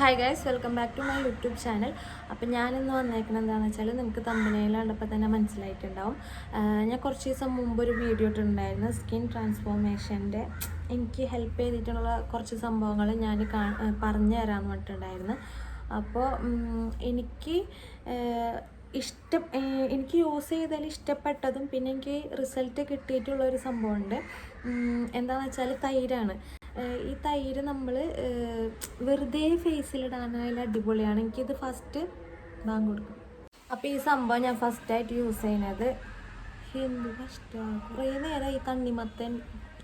Hi guys welcome back to my YouTube channel അപ്പം ഞാനിന്ന് വന്നേക്കുന്നത് എന്താണെന്ന് വെച്ചാൽ നിങ്ങൾക്ക് തമ്പനയിൽ കണ്ടപ്പോൾ തന്നെ മനസ്സിലായിട്ടുണ്ടാവും. ഞാൻ കുറച്ച് ദിവസം മുമ്പ് ഒരു വീഡിയോ ഇട്ടിട്ടുണ്ടായിരുന്നു സ്കിൻ ട്രാൻസ്ഫോർമേഷന്റെ എനിക്ക് ഹെൽപ്പ് ചെയ്തിട്ടുള്ള കുറച്ച് സംഭവങ്ങൾ ഞാൻ പറഞ്ഞു തരാമെന്ന് പറഞ്ഞിട്ടുണ്ടായിരുന്നു. അപ്പോൾ എനിക്ക് ഇഷ്ടം എനിക്ക് യൂസ് ചെയ്താൽ ഇഷ്ടപ്പെട്ടതും പിന്നെ എനിക്ക് റിസൾട്ട് കിട്ടിയിട്ടുള്ള ഒരു സംഭവമുണ്ട്. എന്താണെന്ന് വെച്ചാൽ തൈരാണ്. ഈ തൈര് നമ്മൾ വെറുതെ ഫേസിലിടാനായാലും അടിപൊളിയാണ്. എനിക്കിത് ഫസ്റ്റ് ബാങ്ക് കൊടുക്കും അപ്പോൾ ഈ സംഭവം ഞാൻ ഫസ്റ്റായിട്ട് യൂസ് ചെയ്യുന്നത് എന്ത് കഷ്ടമാണ് കുറേ നേരം ഈ തണ്ണിമത്തൻ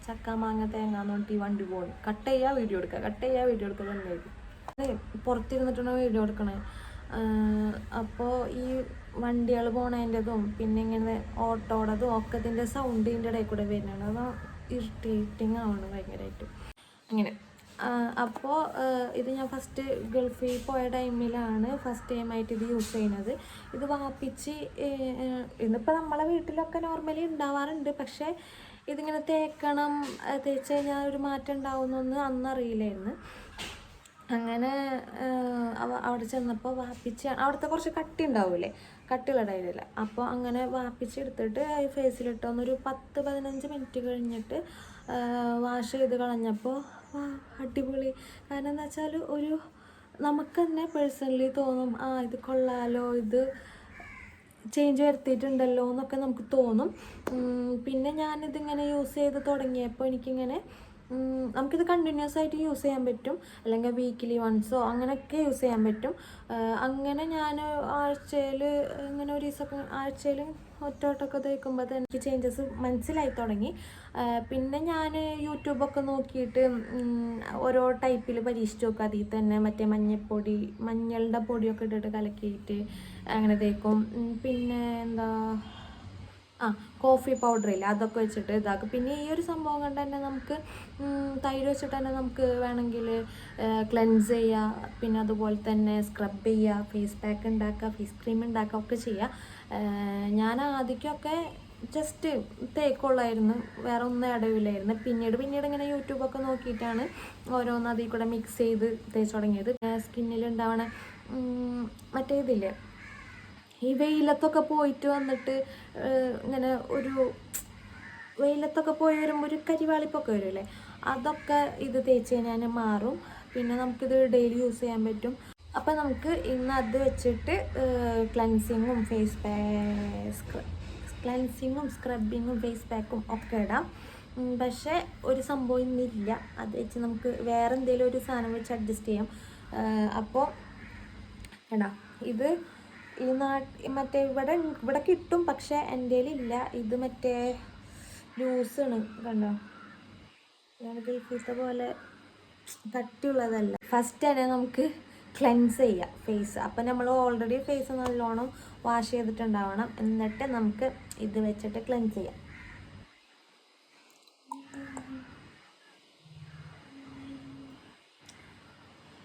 ചക്ക മാങ്ങ തേങ്ങ എന്ന് പറഞ്ഞിട്ട് ഈ വണ്ടി പോകും കട്ട് ചെയ്യുക വീഡിയോ എടുക്കുക കട്ട് ചെയ്യുക വീഡിയോ എടുക്കുക തന്നെയായിരിക്കും. പുറത്തിരുന്നിട്ടാണ് വീഡിയോ എടുക്കണേ. അപ്പോൾ ഈ വണ്ടികൾ പോണതിന്റെതും പിന്നെ ഇങ്ങനെ ഓട്ടോടതും ഒക്കെ ഇതിന്റെ സൗണ്ടിന്റെ ഇടയിൽ കൂടെ വരുന്നതാണ് അത് ഇറിറ്റേറ്റിംഗ് ആവണം ഭയങ്കരമായിട്ട് അങ്ങനെ. അപ്പോൾ ഇത് ഞാൻ ഫസ്റ്റ് ഗൾഫിൽ പോയ ടൈമിലാണ് ഫസ്റ്റ് ടൈമായിട്ട് ഇത് യൂസ് ചെയ്യുന്നത്. ഇത് വാപ്പിച്ച് ഇന്നിപ്പോൾ നമ്മളെ വീട്ടിലൊക്കെ നോർമലി ഉണ്ടാവാറുണ്ട്. പക്ഷേ ഇതിങ്ങനെ തേക്കണം തേച്ച് കഴിഞ്ഞാൽ ഒരു മാറ്റം ഉണ്ടാവുന്നൊന്ന് അന്നറിയില്ലായിരുന്നു. അങ്ങനെ അവിടെ ചെന്നപ്പോൾ വാപ്പിച്ച് അവിടുത്തെ കുറച്ച് കട്ടി ഉണ്ടാവില്ലേ കട്ടിയുള്ള അപ്പോൾ അങ്ങനെ വാപ്പിച്ച് എടുത്തിട്ട് ഫേസിലിട്ട് ഒന്നൊരു പത്ത് പതിനഞ്ച് മിനിറ്റ് കഴിഞ്ഞിട്ട് വാഷ് ചെയ്ത് കളഞ്ഞപ്പോൾ വാ അടിപൊളി. കാരണം എന്ന് വെച്ചാൽ ഒരു നമുക്ക് തന്നെ പേഴ്സണലി തോന്നും ആ ഇത് കൊള്ളാലോ ഇത് ചേഞ്ച് വരുത്തിയിട്ടുണ്ടല്ലോ എന്നൊക്കെ നമുക്ക് തോന്നും. പിന്നെ ഞാനിതിങ്ങനെ യൂസ് ചെയ്ത് തുടങ്ങിയപ്പോൾ എനിക്കിങ്ങനെ നമുക്കിത് കണ്ടിന്യൂസ് ആയിട്ട് യൂസ് ചെയ്യാൻ പറ്റും. അല്ലെങ്കിൽ വീക്കിലി വൺസോ അങ്ങനെയൊക്കെ യൂസ് ചെയ്യാൻ പറ്റും. അങ്ങനെ ഞാൻ ആഴ്ചയിൽ ഇങ്ങനെ ഒരു ദിവസം ആഴ്ചയിൽ ഒറ്റോട്ടൊക്കെ തേക്കുമ്പോൾ തന്നെ എനിക്ക് ചേഞ്ചസ് മനസ്സിലായി തുടങ്ങി. പിന്നെ ഞാൻ യൂട്യൂബൊക്കെ നോക്കിയിട്ട് ഓരോ ടൈപ്പിൽ പരീക്ഷിച്ച് നോക്കുക അതിൽ തന്നെ മറ്റേ മഞ്ഞപ്പൊടി മഞ്ഞളുടെ പൊടിയൊക്കെ ഇട്ടിട്ട് കലക്കിയിട്ട് അങ്ങനെ തേക്കും പിന്നെ എന്താ ആ കോഫി പൗഡർ ഇല്ല അതൊക്കെ വെച്ചിട്ട് ഇതാക്കും. പിന്നെ ഈ ഒരു സംഭവം കൊണ്ട് തന്നെ നമുക്ക് തൈര് വെച്ചിട്ട് തന്നെ നമുക്ക് വേണമെങ്കിൽ ക്ലെൻസ് ചെയ്യുക പിന്നെ അതുപോലെ തന്നെ സ്ക്രബ് ചെയ്യുക ഫേസ് പാക്ക് ഉണ്ടാക്കുക ഫേസ് ക്രീം ഉണ്ടാക്കുക ഒക്കെ ചെയ്യുക ഞാൻ ആദ്യമൊക്കെ ജസ്റ്റ് തേക്കുള്ളായിരുന്നു വേറെ ഒന്നും ഇടവില്ലായിരുന്നു. പിന്നീട് പിന്നീട് ഇങ്ങനെ യൂട്യൂബൊക്കെ നോക്കിയിട്ടാണ് ഓരോന്ന് അതിൽ കൂടെ മിക്സ് ചെയ്ത് തേച്ച് തുടങ്ങിയത്. സ്കിന്നിൽ ഉണ്ടാവണ മറ്റേ ഈ വെയിലത്തൊക്കെ പോയിട്ട് വന്നിട്ട് ഇങ്ങനെ ഒരു വെയിലത്തൊക്കെ പോയി വരുമ്പോൾ ഒരു കരിവാളിപ്പൊക്കെ വരില്ലേ? അതൊക്കെ ഇത് തേച്ച് കഴിഞ്ഞാൽ മാറും. പിന്നെ നമുക്കിത് ഡെയിലി യൂസ് ചെയ്യാൻ പറ്റും. അപ്പം നമുക്ക് ഇന്ന് അത് വെച്ചിട്ട് ക്ലൻസിങ്ങും ഫേസ് പാക്ക് ക്ലൻസിങ്ങും സ്ക്രബിങ്ങും ഫേസ് പാക്കും ഒക്കെ ഇടാം. പക്ഷേ ഒരു സംഭവം ഇന്നില്ല. അത് വെച്ച് നമുക്ക് വേറെ എന്തെങ്കിലും ഒരു സാധനം വെച്ച് അഡ്ജസ്റ്റ് ചെയ്യാം. അപ്പോൾ എടാ ഇത് ഈ നാട്ട് മറ്റേ ഇവിടെ ഇവിടെ കിട്ടും പക്ഷെ എന്റെ ഇല്ല. ഇത് മറ്റേ ലൂസാണ് കണ്ടോ? ഞാൻ ഗൾഫീത്തെ പോലെ കട്ടിയുള്ളതല്ല ഫസ്റ്റ് തന്നെ നമുക്ക് ക്ലെൻസ് ചെയ്യാം ഫേസ് അപ്പം നമ്മൾ ഓൾറെഡി ഫേസ് നല്ലോണം വാഷ് ചെയ്തിട്ടുണ്ടാവണം. എന്നിട്ട് നമുക്ക് ഇത് വെച്ചിട്ട് ക്ലെൻസ് ചെയ്യാം.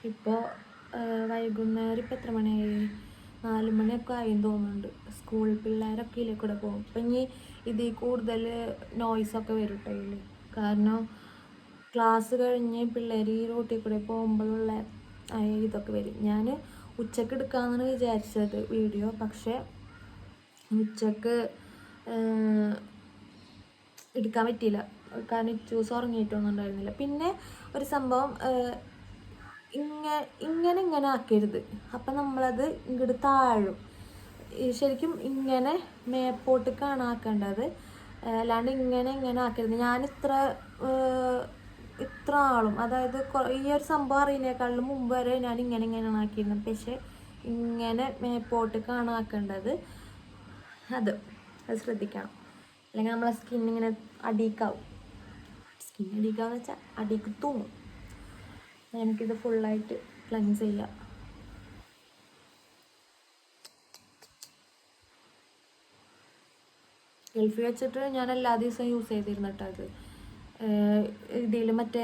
ഇപ്പോൾ വൈകുന്നേരം ഇപ്പം എത്ര മണിയായി? നാല് മണിയൊക്കെ ആയി തോന്നുന്നുണ്ട്. സ്കൂൾ പിള്ളേരൊക്കെ ഇതിലെ കൂടെ പോകും. അപ്പം ഇനി ഇതിൽ കൂടുതൽ നോയ്സൊക്കെ വരും കേട്ടോ ഇതിൽ കാരണം ക്ലാസ് കഴിഞ്ഞ് പിള്ളേർ ഈ റോട്ടിൽ കൂടെ പോകുമ്പോഴുള്ള ഇതൊക്കെ വരും. ഞാൻ ഉച്ചയ്ക്ക് എടുക്കാമെന്നാണ് വിചാരിച്ചത് വീഡിയോ പക്ഷേ ഉച്ചയ്ക്ക് എടുക്കാൻ പറ്റിയില്ല. കാരണം ചൂസ് ഉറങ്ങിയിട്ടൊന്നും ഉണ്ടായിരുന്നില്ല. പിന്നെ ഒരു സംഭവം ഏഹ്, ഇങ്ങ ഇങ്ങനെ ഇങ്ങനെ ആക്കരുത്. അപ്പം നമ്മളത് ഇങ്ങോട്ട് താഴും. ശരിക്കും ഇങ്ങനെ മേപ്പോട്ട് ആക്കേണ്ടത്. ഏഹ് അല്ലാണ്ട് ഇങ്ങനെ ഇങ്ങനെ ആക്കരുത്. ഞാൻ ഇത്ര ഇത്ര ആളും അതായത് ഈ ഒരു സംഭവം അറിയുന്നേക്കാളും മുമ്പ് വരെ ഞാൻ ഇങ്ങനെ ഇങ്ങനെയാണ് ആക്കിയിരുന്നത് പക്ഷേ ഇങ്ങനെ മേപ്പോട്ട് ആക്കേണ്ടത്. അത് അത് ശ്രദ്ധിക്കണം. അല്ലെങ്കിൽ നമ്മളെ സ്കിൻ ഇങ്ങനെ അടീക്കാവും സ്കിൻ അടീക്കാവെന്ന് വെച്ചാൽ അടീക്ക് തൂങ്ങും. നമുക്കിത് ഫുള്ളായിട്ട് ക്ലൻസ് ചെയ്യാം. ഗൾഫിൽ വെച്ചിട്ട് ഞാൻ എല്ലാ ദിവസവും യൂസ് ചെയ്തിരുന്നിട്ട് അത്. ഇതിൽ മറ്റേ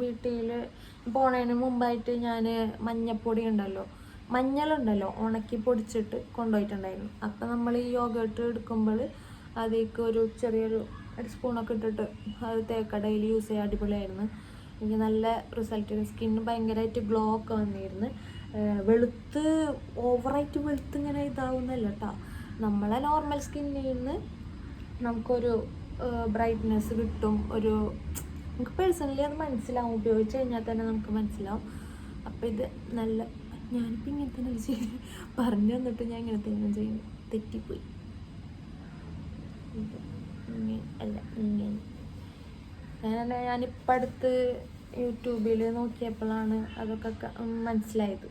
വീട്ടിൽ പോണതിന് മുമ്പായിട്ട് ഞാൻ മഞ്ഞപ്പൊടി ഉണ്ടല്ലോ മഞ്ഞളുണ്ടല്ലോ ഉണക്കി പൊടിച്ചിട്ട് കൊണ്ടുപോയിട്ടുണ്ടായിരുന്നു. അപ്പം നമ്മൾ ഈ യോഗട്ട് എടുക്കുമ്പോൾ അതിലേക്ക് ഒരു ചെറിയൊരു സ്പൂണൊക്കെ ഇട്ടിട്ട് അത് തേക്ക ഡെയിലി യൂസ് ചെയ്യാൻ അടിപൊളിയായിരുന്നു. എനിക്ക് നല്ല റിസൾട്ട് സ്കിന്ന് ഭയങ്കരമായിട്ട് ഗ്ലോ ഒക്കെ വന്നിരുന്നു. വെളുത്ത് ഓവറായിട്ട് വെളുത്ത് ഇങ്ങനെ ഇതാവുന്നല്ല കേട്ടോ നമ്മളെ നോർമൽ സ്കിന്നിൽ നിന്ന് നമുക്കൊരു ബ്രൈറ്റ്നെസ് കിട്ടും. ഒരു നമുക്ക് പേഴ്സണലി അത് മനസ്സിലാവും. ഉപയോഗിച്ച് കഴിഞ്ഞാൽ തന്നെ നമുക്ക് മനസ്സിലാവും. അപ്പം ഇത് നല്ല ഞാനിപ്പോൾ ഇങ്ങനെ തന്നെ ചെയ്ത് പറഞ്ഞു തന്നിട്ട് ഞാൻ ഇങ്ങനെ തന്നെ ചെയ്യുന്നു തെറ്റിപ്പോയി. അല്ല ഇങ്ങനെ. ഞാൻ യൂട്യൂബിൽ നോക്കിയപ്പോഴാണ് അതൊക്കെ മനസ്സിലായത്.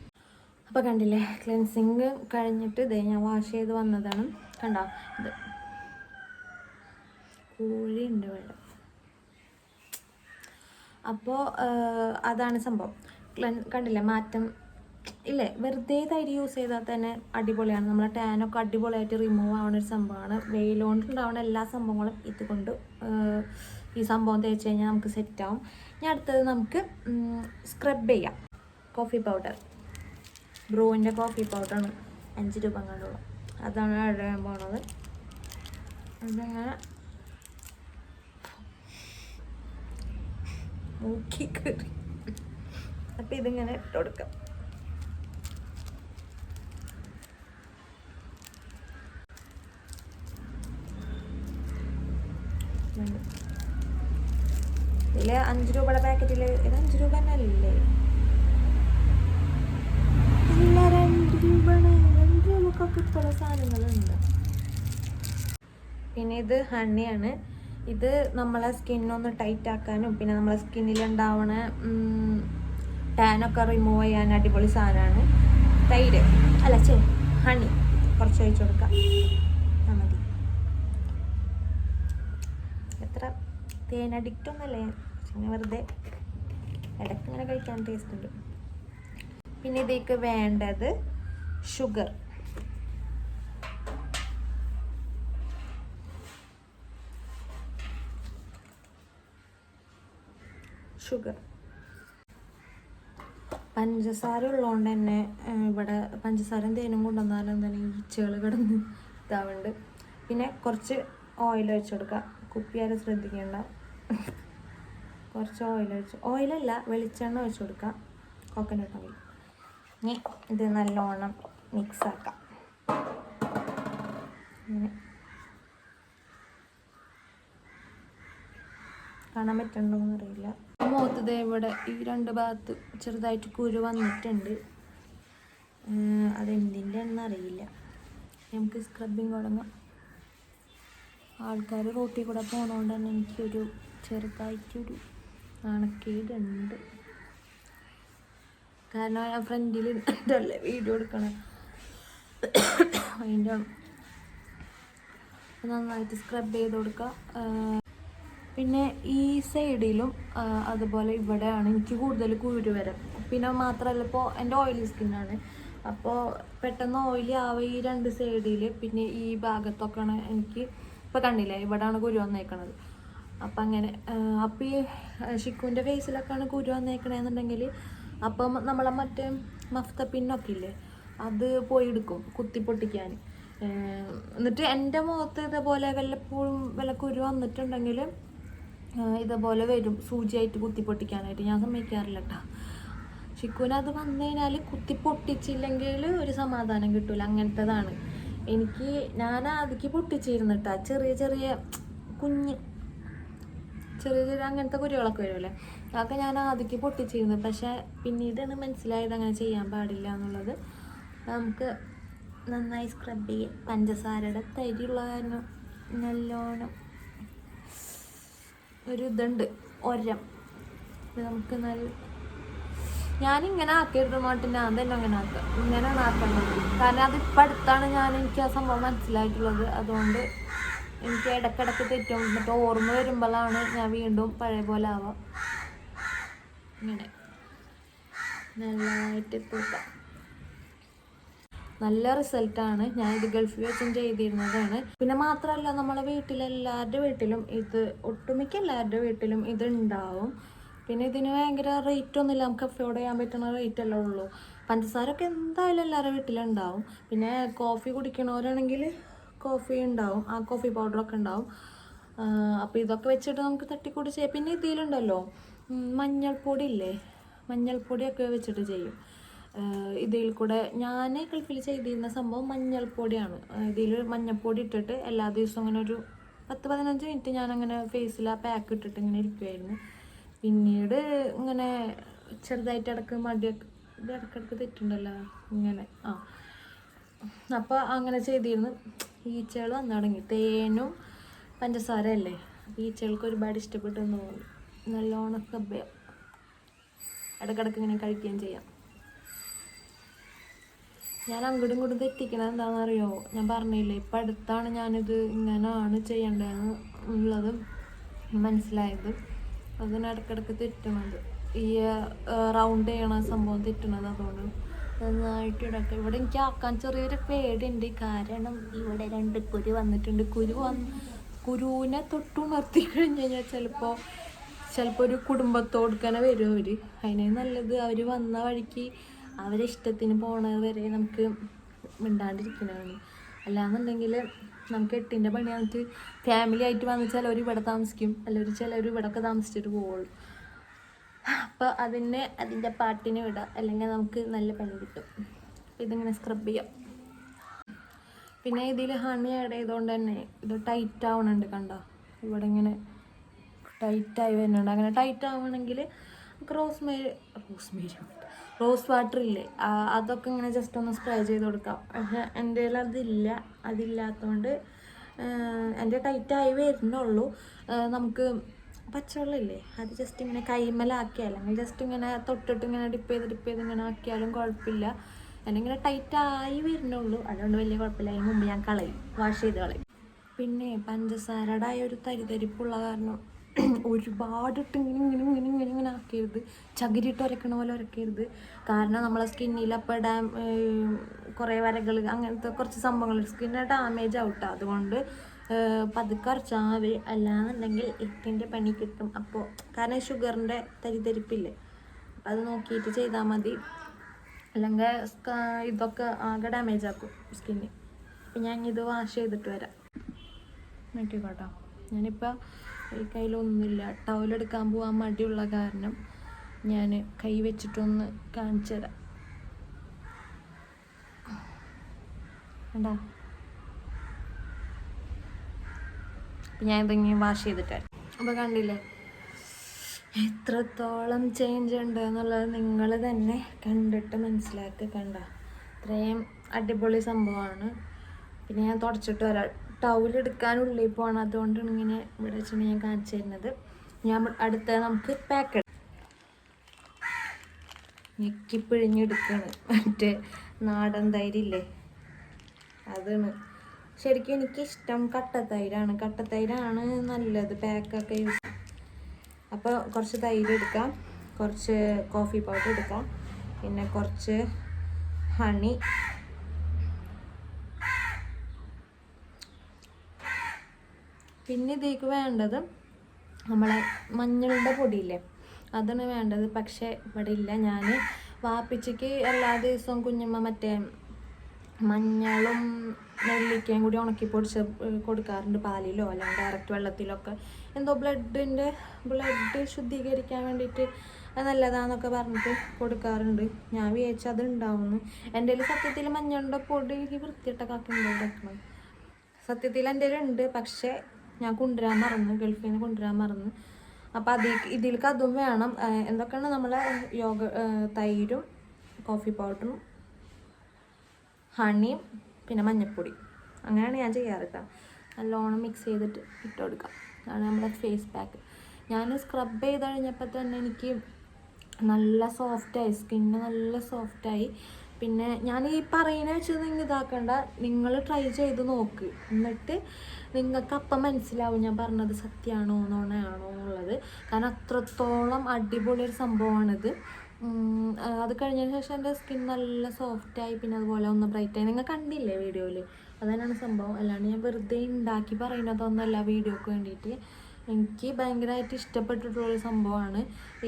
അപ്പോൾ കണ്ടില്ലേ ക്ലെൻസിങ് കഴിഞ്ഞിട്ട് ഇതേ ഞാൻ വാഷ് ചെയ്ത് വന്നതാണ്. കണ്ടോ? ഇത് കോഴിയുണ്ട് വെള്ളം അപ്പോൾ അതാണ് സംഭവം. ക്ലെൻ- കണ്ടില്ലേ മാറ്റം ഇല്ലേ? വെറുതെ തൈര് യൂസ് ചെയ്താൽ തന്നെ അടിപൊളിയാണ്. നമ്മളെ ടാനൊക്കെ അടിപൊളിയായിട്ട് റിമൂവ് ആവുന്ന ഒരു സംഭവമാണ്. വെയിലുകൊണ്ട് ഉണ്ടാവുന്ന എല്ലാ സംഭവങ്ങളും ഇതുകൊണ്ട് ഈ സംഭവം തേച്ച് കഴിഞ്ഞാൽ നമുക്ക് സെറ്റാവും ഇനി അടുത്തത് നമുക്ക് സ്ക്രബ് ചെയ്യാം. കോഫി പൗഡർ ബ്രൂവിന്റെ കോഫി പൗഡറാണ് അഞ്ച് രൂപ കണ്ടുള്ള അതാണ് ഇടാൻ പോണത്. അതങ്ങനെ? അപ്പം ഇതിങ്ങനെ ഇട്ട് കൊടുക്കാം. ഇതിൽ അഞ്ച് രൂപയുടെ പാക്കറ്റിൽ ഇത് അഞ്ച് രൂപ തന്നെ അല്ലേ ഇല്ല സാധനങ്ങളുണ്ട്. പിന്നെ ഇത് ഹണ്ണിയാണ് ഇത് നമ്മളെ സ്കിന്നൊന്ന് ടൈറ്റ് ആക്കാനും പിന്നെ നമ്മളെ സ്കിന്നിൽ ഉണ്ടാവണ ടാനൊക്കെ റിമൂവ് ചെയ്യാൻ അടിപൊളി സാധനമാണ്. തൈര്. അല്ല ചേ ഹണി. കുറച്ച് ഒഴിച്ചു കൊടുക്കാം. മതി. എത്ര? തേൻ അഡിക്റ്റ് ഒന്നല്ലേ? ഇങ്ങനെ വെറുതെ ഇടയ്ക്ക് ഇങ്ങനെ കഴിക്കാൻ ടേസ്റ്റ് ഉണ്ട്. പിന്നെ ഇതേക്ക് വേണ്ടത് ഷുഗർ ഷുഗർ പഞ്ചസാര ഉള്ളതുകൊണ്ട് തന്നെ ഇവിടെ പഞ്ചസാര എന്തേലും കൊണ്ടുവന്നാലും തന്നെ ഈച്ചകൾ കിടന്ന് ഇതാവുന്നുണ്ട് പിന്നെ കുറച്ച് ഓയിൽ ഒഴിച്ചു കൊടുക്കുക കുപ്പിയാരെ ശ്രദ്ധിക്കേണ്ട. കുറച്ച് ഓയിൽ ഒഴിച്ച് ഓയിലല്ല വെളിച്ചെണ്ണ ഒഴിച്ചു കൊടുക്കാം. കോക്കനട്ട് ഓയിൽ ഇനി ഇത് നല്ലോണം മിക്സ് ആക്കാം. ഇങ്ങനെ. കാണാൻ പറ്റണ്ടോന്ന് അറിയില്ല മുഖത്തത് ഇവിടെ ഈ രണ്ട് ഭാഗത്ത് ചെറുതായിട്ട് കുരു വന്നിട്ടുണ്ട്. അതെന്തിന്റെ എന്ന് അറിയില്ല നമുക്ക് സ്ക്രബിങ് തുടങ്ങാം. ആൾക്കാർ റോട്ടിൽ കൂടെ പോകുന്നതുകൊണ്ട് തന്നെ എനിക്കൊരു ചെറുതായിട്ടൊരു നാണക്കേടുണ്ട് കാരണം ഞാൻ ഫ്രണ്ടിൽ ഇതല്ലേ വീഡിയോ എടുക്കണം. അതിന്റെ നന്നായിട്ട് സ്ക്രബ് ചെയ്ത് കൊടുക്കുക പിന്നെ ഈ സൈഡിലും അതുപോലെ ഇവിടെയാണ് എനിക്ക് കൂടുതൽ കുരു വരും. പിന്നെ മാത്രമല്ല ഇപ്പോൾ എന്റെ ഓയിലി സ്കിന്നാണ് അപ്പോൾ പെട്ടെന്ന് ഓയിലി ആവുക ഈ രണ്ട് സൈഡിൽ പിന്നെ ഈ ഭാഗത്തൊക്കെയാണ് എനിക്ക് ഇപ്പോൾ കണ്ടില്ലേ ഇവിടെയാണ് കുരു വന്നേക്കണത്. അപ്പം അങ്ങനെ അപ്പം ഈ ഷിക്കുവിന്റെ ഫേസിലൊക്കെയാണ് കുരു വന്നേക്കണേന്നുണ്ടെങ്കിൽ അപ്പം നമ്മളെ മറ്റേ മഫ്ത പിന്നൊക്കെ ഇല്ലേ അത് പോയി എടുക്കും കുത്തി പൊട്ടിക്കാൻ. എന്നിട്ട് എന്റെ മുഖത്ത് ഇതേപോലെ വല്ലപ്പോഴും വല്ല കുരു വന്നിട്ടുണ്ടെങ്കിൽ ഇതേപോലെ വരും സൂചിയായിട്ട് കുത്തി പൊട്ടിക്കാനായിട്ട്. ഞാൻ സമ്മതിക്കാറില്ല കേട്ടോ ഷിക്കുവിന് അത് വന്നു കഴിഞ്ഞാൽ കുത്തി പൊട്ടിച്ചില്ലെങ്കിൽ ഒരു സമാധാനം കിട്ടില്ല അങ്ങനത്തേതാണ്. എനിക്ക് ഞാൻ അതിക്ക് പൊട്ടിച്ചിരുന്നു കേട്ടോ ചെറിയ ചെറിയ കുഞ്ഞ് ചെറിയ ചെറിയ അങ്ങനത്തെ കുരുകളൊക്കെ വരുമല്ലേ? അതൊക്കെ ഞാൻ ആദ്യക്ക് പൊട്ടിച്ചിരുന്നു. പക്ഷെ പിന്നീടാണ് മനസ്സിലായത് അങ്ങനെ ചെയ്യാൻ പാടില്ല എന്നുള്ളത്. നമുക്ക് നന്നായി സ്ക്രബ് ചെയ്യാം. പഞ്ചസാരയുടെ തരിയുള്ള കാരണം നല്ലോണം ഒരു ഇതുണ്ട്. ഒരം. നമുക്ക് നല്ല ഞാനിങ്ങനെ ആക്കിയിടുന്നോട്ട് ഞാൻ തന്നെ അങ്ങനെ ആക്കുക ഇങ്ങനെയാണ് ആക്കേണ്ടത്. കാരണം അത് ഇപ്പം അടുത്താണ് ഞാൻ എനിക്ക് ആ സംഭവം മനസ്സിലായിട്ടുള്ളത്. അതുകൊണ്ട് എനിക്ക് ഇടക്കിടക്ക് തെറ്റും. എന്നിട്ട് ഓർമ്മ വരുമ്പോഴാണ് ഞാൻ വീണ്ടും പഴയ പോലെ ആവാം. ഇങ്ങനെ. നല്ലതായിട്ട് തൂക്കാം നല്ല റിസൾട്ടാണ് ഞാൻ ഇത് ഗൾഫിൽ വെച്ചും ചെയ്തിരുന്നതാണ്. പിന്നെ മാത്രമല്ല നമ്മളെ വീട്ടിലെല്ലാവരുടെ വീട്ടിലും ഇത് ഒട്ടുമിക്ക എല്ലാവരുടെ വീട്ടിലും ഇത് ഉണ്ടാവും പിന്നെ ഇതിന് ഭയങ്കര റേറ്റ് ഒന്നുമില്ല. നമുക്ക് അഫോർഡ് ചെയ്യാൻ പറ്റുന്ന റേറ്റ് അല്ലേ ഉള്ളൂ. പഞ്ചസാരൊക്കെ എന്തായാലും എല്ലാവരുടെ വീട്ടിലുണ്ടാവും. പിന്നെ കോഫി കുടിക്കണവരാണെങ്കിൽ കോഫി ഉണ്ടാവും. ആ കോഫി പൗഡറൊക്കെ ഉണ്ടാവും. അപ്പോൾ ഇതൊക്കെ വെച്ചിട്ട് നമുക്ക് തട്ടിക്കൂടി ചെയ്യാം. പിന്നെ ഇതിലുണ്ടല്ലോ മഞ്ഞൾപ്പൊടി ഇല്ലേ? മഞ്ഞൾപ്പൊടിയൊക്കെ വെച്ചിട്ട് ചെയ്യും. ഇതിൽ കൂടെ ഞാൻ ഗൾഫിൽ ചെയ്തിരുന്ന സംഭവം മഞ്ഞൾപ്പൊടിയാണ്. ഇതിൽ മഞ്ഞൾപ്പൊടി ഇട്ടിട്ട് എല്ലാ ദിവസവും അങ്ങനെ ഒരു പത്ത് പതിനഞ്ച് മിനിറ്റ് ഞാനങ്ങനെ ഫേസിൽ ആ പാക്ക് ഇട്ടിട്ട് ഇങ്ങനെ ഇരിക്കുമായിരുന്നു പിന്നീട് ഇങ്ങനെ ചെറുതായിട്ട് ഇടയ്ക്ക് മടിയൊക്കെ ഇത് ഇടക്കിടക്ക് തെറ്റുണ്ടല്ലോ ഇങ്ങനെ ആ. അപ്പോൾ അങ്ങനെ ചെയ്തിരുന്നു. ഈച്ചകൾ വന്നു തുടങ്ങി തേനും പഞ്ചസാര അല്ലേ അപ്പോൾ ഈച്ചകൾക്ക് ഒരുപാട് ഇഷ്ടപ്പെട്ടു എന്ന് തോന്നുന്നു. നല്ലോണം സ്ക്രബ് ഇടക്കിടക്ക് ഇങ്ങനെ കഴിക്കുകയും ചെയ്യാം. ഞാൻ അങ്ങോട്ടും ഇങ്ങോട്ടും തെറ്റിക്കണത് എന്താണെന്ന് അറിയോ ഞാൻ പറഞ്ഞില്ലേ ഇപ്പം അടുത്താണ് ഞാനിത് ഇങ്ങനെയാണ് ചെയ്യേണ്ടതെന്ന് ഉള്ളത് മനസ്സിലായത് അതിന് ഇടക്കിടക്ക് തെറ്റണത്. ഈ റൗണ്ട് ചെയ്യണ സംഭവം തെറ്റണത് അതുകൊണ്ട്. നന്നായിട്ട് ഇടയ്ക്ക് ഇവിടെ എനിക്ക് ആക്കാൻ ചെറിയൊരു പേടിയുണ്ട്. കാരണം ഇവിടെ രണ്ട് കുരു വന്നിട്ടുണ്ട്. കുരു വന്ന് കുരുവിനെ തൊട്ടുണർത്തി കഴിഞ്ഞ് കഴിഞ്ഞാൽ ചിലപ്പോൾ ചിലപ്പോൾ ഒരു കുടുംബത്തോട് തന്നെ വരും അവർ അതിനെ നല്ലത് അവർ വന്ന വഴിക്ക് അവരെ ഇഷ്ടത്തിന് പോണത് വരെ നമുക്ക് മിണ്ടാണ്ടിരിക്കണതാണ്. അല്ലാന്നുണ്ടെങ്കിൽ നമുക്ക് എട്ടിന്റെ പണി വന്നിട്ട് ഫാമിലി ആയിട്ട് വന്ന് ചിലവർ ഇവിടെ താമസിക്കും. അല്ലെങ്കിൽ ചിലവർ ഇവിടെയൊക്കെ താമസിച്ചിട്ട് പോവുള്ളൂ. അപ്പോൾ അതിനെ അതിന്റെ പാട്ടിനെ വിടാം. അല്ലെങ്കിൽ നമുക്ക് നല്ല പണി കിട്ടും. ഇതിങ്ങനെ സ്ക്രബ് ചെയ്യാം. പിന്നെ ഇതിൽ ഹണി ആഡ് ചെയ്തുകൊണ്ട് തന്നെ ഇത് ടൈറ്റ് ആവണുണ്ട് കണ്ടോ? ഇവിടെ ഇങ്ങനെ ടൈറ്റായി വരുന്നുണ്ട്. അങ്ങനെ ടൈറ്റ് ആവണമെങ്കിൽ നമുക്ക് റോസ് മേരി റോസ് വാട്ടർ ഇല്ലേ? അതൊക്കെ ഇങ്ങനെ ജസ്റ്റ് ഒന്ന് സ്പ്രേ ചെയ്ത് കൊടുക്കാം. പക്ഷെ എന്റെ കയ്യിൽ അതില്ല. അതില്ലാത്തതുകൊണ്ട് എന്റെ ടൈറ്റായി വരുന്നുള്ളൂ. നമുക്ക് പച്ചവെള്ളം ഇല്ലേ അത് ജസ്റ്റ് ഇങ്ങനെ കൈമലാക്കിയാൽ അല്ലെങ്കിൽ ജസ്റ്റ് ഇങ്ങനെ തൊട്ടിട്ട് ഇങ്ങനെ ഡിപ്പ് ചെയ്ത് ഡിപ്പ് ചെയ്ത് ഇങ്ങനെ ആക്കിയാലും കുഴപ്പമില്ല. എന്നിങ്ങനെ ടൈറ്റായി വരുന്നുള്ളൂ അതുകൊണ്ട് വലിയ കുഴപ്പമില്ല. അതിന് മുമ്പ് ഞാൻ കളയും. വാഷ് ചെയ്ത് കളയും. പിന്നെ പഞ്ചസാരയുടെ ഒരു തരിതരിപ്പുള്ള കാരണം ഒരുപാടിട്ട് ഇങ്ങനെ ഇങ്ങനെ ഇങ്ങനെ ഇങ്ങനെ ഇങ്ങനെ ആക്കരുത്. ചകിരിട്ട് ഉരക്കണ പോലെ ഉരക്കരുത് കാരണം നമ്മളെ സ്കിന്നിൽ അപ്പോൾ ഡാം കുറേ വരകൾ അങ്ങനത്തെ കുറച്ച് സംഭവങ്ങൾ സ്കിന്നിന് ഡാമേജ് ആവട്ടെ. അതുകൊണ്ട് പതുക്കെ ചാവ് അല്ലാന്നുണ്ടെങ്കിൽ എട്ടിന്റെ പണി കിട്ടും. അപ്പോൾ കാരണം ഷുഗറിന്റെ തരിതരിപ്പില്ലേ? അത് നോക്കിയിട്ട് ചെയ്താൽ മതി. അല്ലെങ്കിൽ ഇതൊക്കെ ആകെ ഡാമേജ് ആക്കും സ്കിന്നിൽ അപ്പം ഞാൻ ഇത് വാഷ് ചെയ്തിട്ട് വരാം. നോക്കിക്കോട്ടോ. ഞാനിപ്പോൾ ഈ കയ്യിലൊന്നുമില്ല. ടവലെടുക്കാൻ പോകാൻ മടിയുള്ള കാരണം ഞാൻ കൈ വെച്ചിട്ടൊന്ന് കാണിച്ചു തരാം. കണ്ടാ? ഞാൻ ഇതെങ്ങനെ വാഷ് ചെയ്തിട്ട്. അപ്പൊ അപ്പോൾ കണ്ടില്ലേ? എത്രത്തോളം ചേഞ്ച് ഉണ്ട് എന്നുള്ളത് നിങ്ങൾ തന്നെ കണ്ടിട്ട് മനസ്സിലാക്കി കണ്ട. ഇത്രയും അടിപൊളി സംഭവമാണ്. പിന്നെ ഞാൻ തുടച്ചിട്ട് വരാം. ടൗലെടുക്കാൻ ഉള്ളിൽ പോകണം അതുകൊണ്ടാണ് ഇങ്ങനെ ഇവിടെ വെച്ചാണ് ഞാൻ കാണിച്ചു തരുന്നത്. ഞാൻ അടുത്ത നമുക്ക് പാക്ക് ഞെക്കി പിഴിഞ്ഞെടുക്കാണ്. മറ്റേ നാടൻ തൈരില്ലേ അതാണ്. ശരിക്കും എനിക്കിഷ്ടം കട്ടത്തൈരാണ്. കട്ടത്തൈരാണ് നല്ലത്. പാക്കൊക്കെ യൂസ് അപ്പോൾ കുറച്ച് തൈര് എടുക്കാം. കുറച്ച് കോഫി പൗഡർ എടുക്കാം. പിന്നെ കുറച്ച് ഹണി പിന്നെ ഇതിലേക്ക് വേണ്ടത് നമ്മളെ മഞ്ഞളുടെ പൊടിയില്ലേ? അതാണ് വേണ്ടത്. പക്ഷേ ഇവിടെ ഇല്ല. ഞാൻ വാപ്പിച്ചയ്ക്ക് എല്ലാ ദിവസവും കുഞ്ഞമ്മ മറ്റേ മഞ്ഞളും നെല്ലിക്കയും കൂടി ഉണക്കി പൊടിച്ച് കൊടുക്കാറുണ്ട് പാലിലോ അല്ലെങ്കിൽ ഡയറക്റ്റ് വെള്ളത്തിലൊക്കെ. എന്തോ ബ്ലഡിന്റെ ബ്ലഡ് ശുദ്ധീകരിക്കാൻ വേണ്ടിയിട്ട് നല്ലതാന്നൊക്കെ പറഞ്ഞിട്ട് കൊടുക്കാറുണ്ട്. ഞാൻ വിചാരിച്ചു അത് ഉണ്ടാവുന്നു എന്റെ കയ്യിൽ സത്യത്തിൽ മഞ്ഞളുടെ പൊടി വൃത്തിയിട്ട ആക്കി വെക്കണം. സത്യത്തിൽ എന്റെ ഉണ്ട്. പക്ഷേ ഞാൻ കൊണ്ടുവരാൻ മറന്നു. ഗൾഫിൽ നിന്ന് കൊണ്ടുവരാൻ മറന്നു. അപ്പോൾ അതിൽ ഇതിലേക്ക് അതും വേണം. എന്തൊക്കെയാണ് നമ്മളെ യോഗ തൈരും കോഫി പൗഡറും ഹണിയും പിന്നെ മഞ്ഞൾപ്പൊടി അങ്ങനെയാണ് ഞാൻ ചെയ്യാറ് കേട്ടോ നല്ലോണം മിക്സ് ചെയ്തിട്ട് ഇട്ട് കൊടുക്കാം അതാണ് നമ്മുടെ ഫേസ് പാക്ക് ഞാൻ സ്ക്രബ് ചെയ്ത് കഴിഞ്ഞപ്പോൾ തന്നെ എനിക്ക് നല്ല സോഫ്റ്റായി സ്കിന്ന് നല്ല സോഫ്റ്റായി പിന്നെ ഞാൻ ഈ പറയുന്ന വെച്ച് നിങ്ങൾ ഇതാക്കണ്ട. നിങ്ങൾ ട്രൈ ചെയ്ത് നോക്ക്. എന്നിട്ട് നിങ്ങൾക്ക് അപ്പം മനസ്സിലാവും ഞാൻ പറഞ്ഞത് സത്യമാണോ നോണയാണോ എന്നുള്ളത്. കാരണം അത്രത്തോളം അടിപൊളിയൊരു സംഭവമാണിത്. അത് കഴിഞ്ഞതിന് ശേഷം എന്റെ സ്കിൻ നല്ല സോഫ്റ്റായി പിന്നെ അതുപോലെ ഒന്ന് ബ്രൈറ്റായി നിങ്ങൾ കണ്ടില്ലേ വീഡിയോയിൽ? അതന്നെയാണ് സംഭവം. അല്ലാണ്ട് ഞാൻ വെറുതെ ഉണ്ടാക്കി പറയുന്നതൊന്നല്ല വീഡിയോക്ക് വേണ്ടിയിട്ട്. എനിക്ക് ഭയങ്കരമായിട്ട് ഇഷ്ടപ്പെട്ടിട്ടുള്ളൊരു സംഭവമാണ്.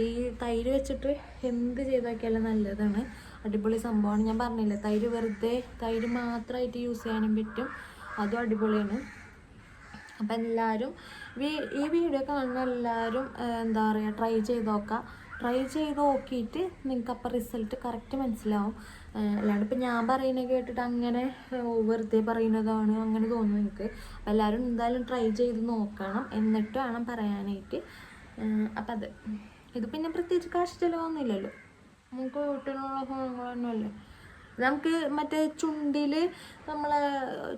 ഈ തൈര് വെച്ചിട്ട് എന്ത് ചെയ്താക്കിയാലും നല്ലതാണ്. അടിപൊളി സംഭവമാണ്. ഞാൻ പറഞ്ഞില്ലേ തൈര് വെറുതെ തൈര് മാത്രമായിട്ട് യൂസ് ചെയ്യാനും പറ്റും. അതും അടിപൊളിയാണ്. അപ്പം എല്ലാവരും ഈ വീഡിയോ കാണുന്ന എല്ലാവരും എന്താ പറയുക ട്രൈ ചെയ്ത് നോക്കാം. ട്രൈ ചെയ്ത് നോക്കിയിട്ട് നിങ്ങൾക്ക് അപ്പം റിസൾട്ട് കറക്റ്റ് മനസ്സിലാവും. അല്ലാണ്ട് ഇപ്പം ഞാൻ പറയുന്നത് കേട്ടിട്ട് അങ്ങനെ വെറുതെ പറയുന്നതാണ് അങ്ങനെ തോന്നുന്നു നിങ്ങൾക്ക് എല്ലാവരും എന്തായാലും ട്രൈ ചെയ്ത് നോക്കണം. എന്നിട്ട് വേണം പറയാനായിട്ട്. അപ്പം അത്. ഇത് പിന്നെ പ്രത്യേകിച്ച് കാശ് ചിലവൊന്നുമില്ലല്ലോ നമുക്ക് വീട്ടിലുള്ള ഫോണുകളൊന്നുമല്ലേ നമുക്ക് മറ്റേ ചുണ്ടിൽ നമ്മളെ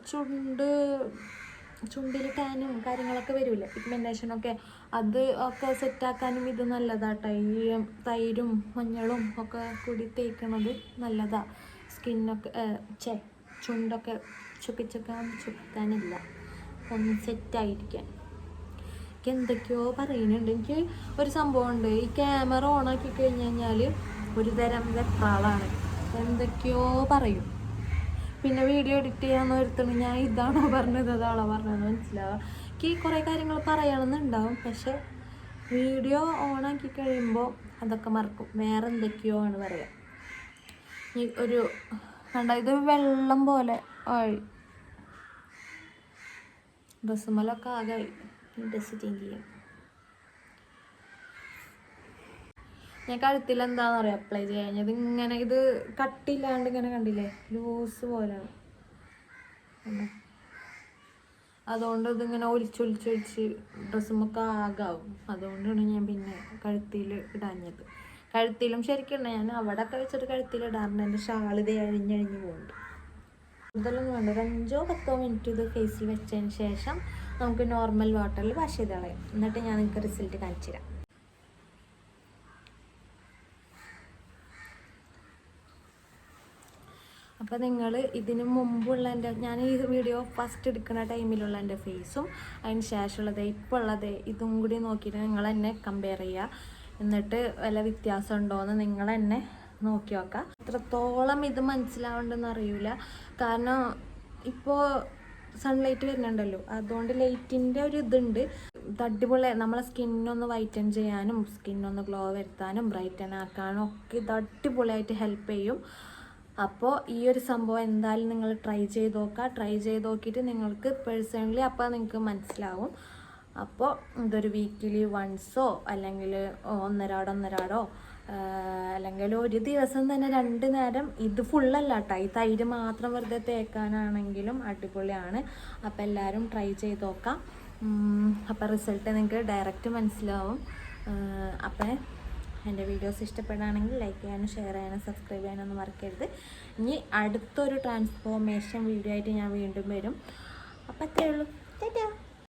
ചുണ്ട് ചുണ്ടിൽ ടാനും കാര്യങ്ങളൊക്കെ വരില്ലേ പിഗ്മെന്റേഷനൊക്കെ അത് ഒക്കെ സെറ്റാക്കാനും ഇത് നല്ലതാട്ടോ. ഈ തൈരും മഞ്ഞളും ഒക്കെ കൂടി തേക്കണത് നല്ലതാ. സ്കിന്നൊക്കെ ചേ ചുണ്ടൊക്കെ ചുക്കിച്ചൊക്കെ ചുക്കാനില്ല. ഒന്ന് സെറ്റായിരിക്കാൻ എനിക്ക് എന്തൊക്കെയോ പറയുന്നുണ്ട്. എനിക്ക് ഒരു സംഭവമുണ്ട്. ഈ ക്യാമറ ഓണാക്കി കഴിഞ്ഞ് കഴിഞ്ഞാൽ ഒരു തരം വെപ്രാളാണ്. എന്തൊക്കെയോ പറയും. പിന്നെ വീഡിയോ എഡിറ്റ് ചെയ്യാൻ നിർത്തണം ഞാൻ ഇതാണോ പറഞ്ഞത് അതാണോ പറഞ്ഞത് മനസ്സിലാവുക എനിക്ക് കുറേ കാര്യങ്ങൾ പറയണമെന്നുണ്ടാവും പക്ഷേ വീഡിയോ ഓണാക്കി കഴിയുമ്പോൾ അതൊക്കെ മറക്കും. വേറെ എന്തൊക്കെയോ ആണ് പറയുക ഈ ഒരു കണ്ട ഇത് വെള്ളം പോലെ ആയി. ഡ്രസ്സുമലൊക്കെ ആകെ ഡ്രസ്സ് ചേഞ്ച് ചെയ്യും ഞാൻ കഴുത്തിൽ എന്താണെന്ന് അറിയാം അപ്ലൈ ചെയ്യാൻ കഴിഞ്ഞത് ഇങ്ങനെ ഇത് കട്ടില്ലാണ്ട് ഇങ്ങനെ കണ്ടില്ലേ? ലൂസ് കണ്ടോ? അതുകൊണ്ട് ഇതിങ്ങനെ ഒലിച്ചൊലിച്ചൊലിച്ച് ഡ്രസ്സുമൊക്കെ ആകാവും. അതുകൊണ്ടാണ് ഞാൻ പിന്നെ കഴുത്തിൽ ഇടാഞ്ഞത്. കഴുത്തിലും ശരിക്കും ഞാൻ അവിടെ ഒക്കെ വെച്ചിട്ട് കഴുത്തിൽ ഇടാറുണ്ട്. എന്റെ ഷാൾ ഇത് അഴിഞ്ഞഴിഞ്ഞ് പോകുന്നുണ്ട് കൂടുതലൊന്നും വേണ്ട. ഒരു അഞ്ചോ പത്തോ മിനിറ്റ് ഇത് ഫേസിൽ വെച്ചതിന് ശേഷം നമുക്ക് നോർമൽ വാട്ടറിൽ വാഷ് ചെയ്ത് കളയാം. എന്നിട്ട് ഞാൻ നിങ്ങൾക്ക് റിസൾട്ട് കാണിച്ചു തരാം അപ്പോൾ നിങ്ങൾ ഇതിന് മുമ്പുള്ള എന്റെ ഞാൻ ഈ വീഡിയോ ഫസ്റ്റ് എടുക്കുന്ന ടൈമിലുള്ള എന്റെ ഫേസും അതിന് ശേഷമുള്ളത് ഇപ്പോൾ ഉള്ളത് ഇതും കൂടി നോക്കിയിട്ട് നിങ്ങൾ എന്നെ കമ്പയർ ചെയ്യുക എന്നിട്ട് വല്ല വ്യത്യാസം ഉണ്ടോ എന്ന് നിങ്ങൾ എന്നെ നോക്കി നോക്കാം. എത്രത്തോളം ഇത് മനസ്സിലാവുണ്ടെന്ന് അറിയില്ല കാരണം ഇപ്പോൾ സൺലൈറ്റ് വരുന്നുണ്ടല്ലോ. അതുകൊണ്ട് ലൈറ്റിന്റെ ഒരു ഇതുണ്ട്. തടിപൊളി നമ്മളെ സ്കിന്നൊന്ന് വൈറ്റൻ ചെയ്യാനും സ്കിന്നൊന്ന് ഗ്ലോ വരുത്താനും ബ്രൈറ്റൻ ആക്കാനും ഒക്കെ ഇത് അടിപൊളിയായിട്ട് ഹെൽപ്പ് ചെയ്യും. അപ്പോൾ ഈ ഒരു സംഭവം എന്തായാലും നിങ്ങൾ ട്രൈ ചെയ്ത് നോക്കുക ട്രൈ ചെയ്ത് നോക്കിയിട്ട് നിങ്ങൾക്ക് പേഴ്സണലി അപ്പോൾ നിങ്ങൾക്ക് മനസ്സിലാവും. അപ്പോൾ ഇതൊരു വീക്കിലി വൺസോ അല്ലെങ്കിൽ ഒന്നരാടോ ഒന്നരാടോ അല്ലെങ്കിൽ ഒരു ദിവസം തന്നെ രണ്ട് നേരം ഇത് ഫുള്ളല്ല കേട്ടോ ഈ തൈര് മാത്രം വെറുതെ തേക്കാനാണെങ്കിലും അടിപൊളിയാണ്. അപ്പോൾ എല്ലാവരും ട്രൈ ചെയ്ത് നോക്കാം. അപ്പോൾ റിസൾട്ട് നിങ്ങൾക്ക് ഡയറക്റ്റ് മനസ്സിലാവും. അപ്പം എന്റെ വീഡിയോസ് ഇഷ്ടപ്പെടുകയാണെങ്കിൽ ലൈക്ക് ചെയ്യാനും ഷെയർ ചെയ്യാനും സബ്സ്ക്രൈബ് ചെയ്യാനൊന്നും മറക്കരുത്. ഇനി അടുത്തൊരു ട്രാൻസ്ഫോർമേഷൻ വീഡിയോ ആയിട്ട് ഞാൻ വീണ്ടും വരും. അപ്പോൾ അത്രയേ ഉള്ളൂ. ടാറ്റാ.